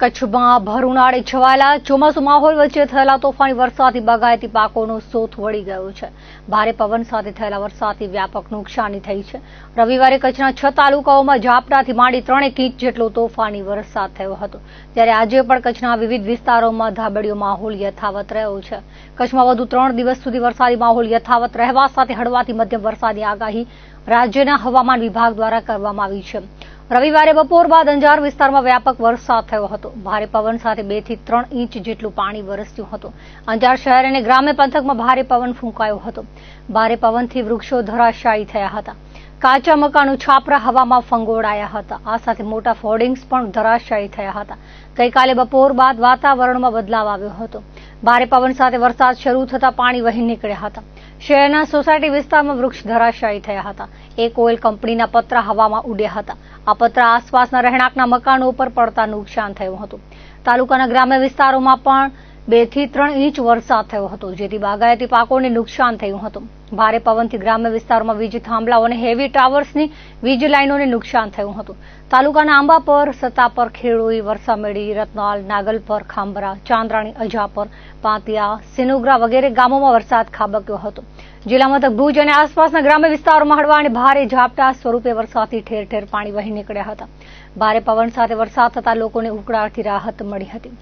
કચ્છમાં ભર છવાયેલા ચોમાસુ માહોલ વચ્ચે થયેલા તોફાની વરસાદથી બાગાયતી પાકોનો સોથ વળી ગયો છે. ભારે પવન સાથે થયેલા વરસાદથી વ્યાપક નુકસાની થઈ છે. રવિવારે કચ્છના છ તાલુકાઓમાં ઝાપટાથી માંડી ત્રણેક ઇંચ જેટલો તોફાની વરસાદ થયો હતો. ત્યારે આજે પણ કચ્છના વિવિધ વિસ્તારોમાં ધાબડિયો માહોલ યથાવત રહ્યો છે. કચ્છમાં વધુ ત્રણ દિવસ સુધી વરસાદી માહોલ યથાવત રહેવા સાથે હળવાથી મધ્યમ વરસાદની આગાહી રાજ્યના હવામાન વિભાગ દ્વારા કરવામાં આવી છે. રવિવારે બપોર બાદ અંજાર વિસ્તારમાં વ્યાપક વરસાદ થયો હતો. ભારે પવન સાથે બેથી ત્રણ ઇંચ જેટલું પાણી વરસ્યું હતું. અંજાર શહેર અને ગ્રામ્ય પંથકમાં ભારે પવન ફૂંકાયો હતો. ભારે પવનથી વૃક્ષો ધરાશાયી થયા હતા. કાચા મકાનો છાપરા હવામાં ફંગોળાયા હતા. આ સાથે મોટા હોર્ડિંગ્સ પણ ધરાશાયી થયા હતા. ગઈકાલે બપોર બાદ વાતાવરણમાં બદલાવ આવ્યો હતો. ભારે પવન સાથે વરસાદ શરૂ થતા પાણી વહી નીકળ્યા હતા. શહેરના સોસાયટી વિસ્તારમાં વૃક્ષ ધરાશાયી થયા હતા. એક ઓઇલ કંપનીના પતરા હવામાં ઉડ્યા હતા. આ પતરા આસપાસના રહેણાંકના મકાનો ઉપર પડતા નુકસાન થયું હતું. તાલુકાના ગ્રામ્ય વિસ્તારોમાં પણ બેથી ત્રણ ઇંચ વરસાદ થયો હતો, જેથી બાગાયતી પાકોને નુકસાન થયું હતું. ભારે પવનથી ગ્રામ્ય વિસ્તારોમાં વીજ થાંભલાઓ અને હેવી ટાવર્સની વીજ લાઇનોને નુકસાન થયું હતું. તાલુકાના આંબાપર સતાપર ખેડોઈ, વરસામેડી, રત્નાલ નાગલપર ખાંભરા, ચાંદ્રાણી, અજાપર, પાંતિયા, સિનુગ્રા વગેરે ગામોમાં વરસાદ ખાબક્યો હતો. જિલ્લા મથક ભુજ અને આસપાસના ગ્રામ્ય વિસ્તારોમાં હળવા અને ભારે ઝાપટા સ્વરૂપે વરસાદથી ઠેર ઠેર પાણી વહી નીકળ્યા હતા. ભારે પવન સાથે વરસાદ થતા લોકોને ઉકળાટથી રાહત મળી હતી.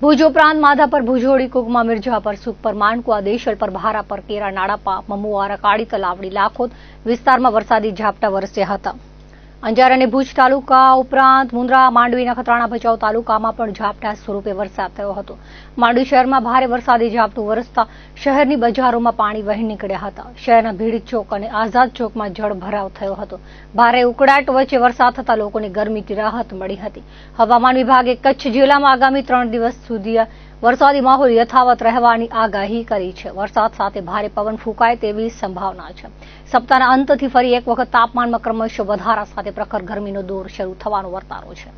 ભુજ ઉપરાંત માધાપર ભુજોડી કુકમા મિર્જાપર સુખપર માનકુવા દેશલ પર, ભારા પર, કેરા નાડાપા મમુવારા કાળી તલાવડી, લાખોદ વિસ્તારમાં વરસાદી ઝાપટા વરસ્યા હતા. અંજાર અને ભુજ તાલુકા ઉપરાંત મુન્દ્રા માંડવી નખત્રાણા ભચાઉ તાલુકામાં પણ ઝાપટા સ્વરૂપે વરસાદ થયો હતો. માંડવી શહેરમાં ભારે વરસાદી ઝાપટું વરસતા શહેરની બજારોમાં પાણી વહી નીકળ્યા હતા. શહેરના ભીડ ચોક અને આઝાદ ચોકમાં જળ ભરાવ થયો હતો. ભારે ઉકળાટ વચ્ચે વરસાદ થતા લોકોને ગરમીથી રાહત મળી હતી. હવામાન વિભાગે કચ્છ જિલ્લામાં આગામી ત્રણ દિવસ સુધી વરસાદી માહોલ યથાવત રહેવાની આગાહી કરી છે. વરસાદ સાથે ભારે પવન ફૂંકાય તેવી સંભાવના છે. સપ્તાહના અંતથી ફરી એક વખત તાપમાનમાં ક્રમશઃ વધારા સાથે પ્રખર ગરમીનો દોર શરૂ થવાનો વર્તારો છે.